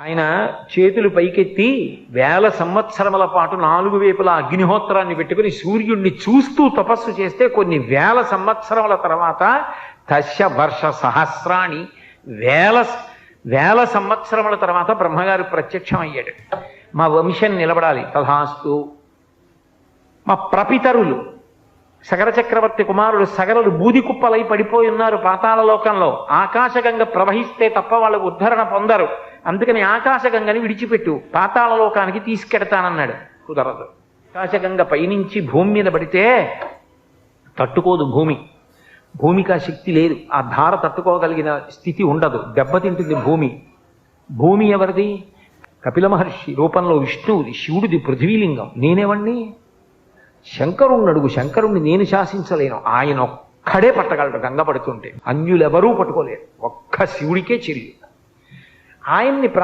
ఆయన చేతులు పైకెత్తి వేల సంవత్సరముల పాటు నాలుగు వైపులా అగ్నిహోత్రాన్ని పెట్టుకుని సూర్యుడిని చూస్తూ తపస్సు చేస్తే కొన్ని వేల సంవత్సరముల తర్వాత దశ వర్ష సహస్రాణి వేల వేల సంవత్సరముల తర్వాత బ్రహ్మగారు ప్రత్యక్షం అయ్యాడు మా వంశం నిలబడాలి. తథాస్తు. మా ప్రపితరులు సగర చక్రవర్తి కుమారుడు సగరులు బూదికుప్పలై పడిపోయి ఉన్నారు పాతాళ లోకంలో ఆకాశగంగ ప్రవహిస్తే తప్ప వాళ్ళకు ఉద్ధరణ పొందరు. అందుకని ఆకాశగంగని విడిచిపెట్టు పాతాళ లోకానికి తీసుకెడతానన్నాడు. కుదరదు. ఆకాశగంగ పైనుంచి భూమి మీద పడితే తట్టుకోదు భూమి. భూమికి ఆ శక్తి లేదు. ఆ ధార తట్టుకోగలిగిన స్థితి ఉండదు. దెబ్బతింటుంది భూమి. భూమి ఎవరిది? కపిల మహర్షి రూపంలో విష్ణువుది శివుడిది పృథ్వీలింగం. నేనేవండి శంకరుణ్ణి అడుగు. శంకరుణ్ణి నేను శాసించలేను. ఆయన ఒక్కడే పట్టగలడు గంగ పడుతుంటే. అన్యులెవరూ పట్టుకోలేరు. ఒక్క శివుడికే చెల్లి ఆయన్ని ప్రా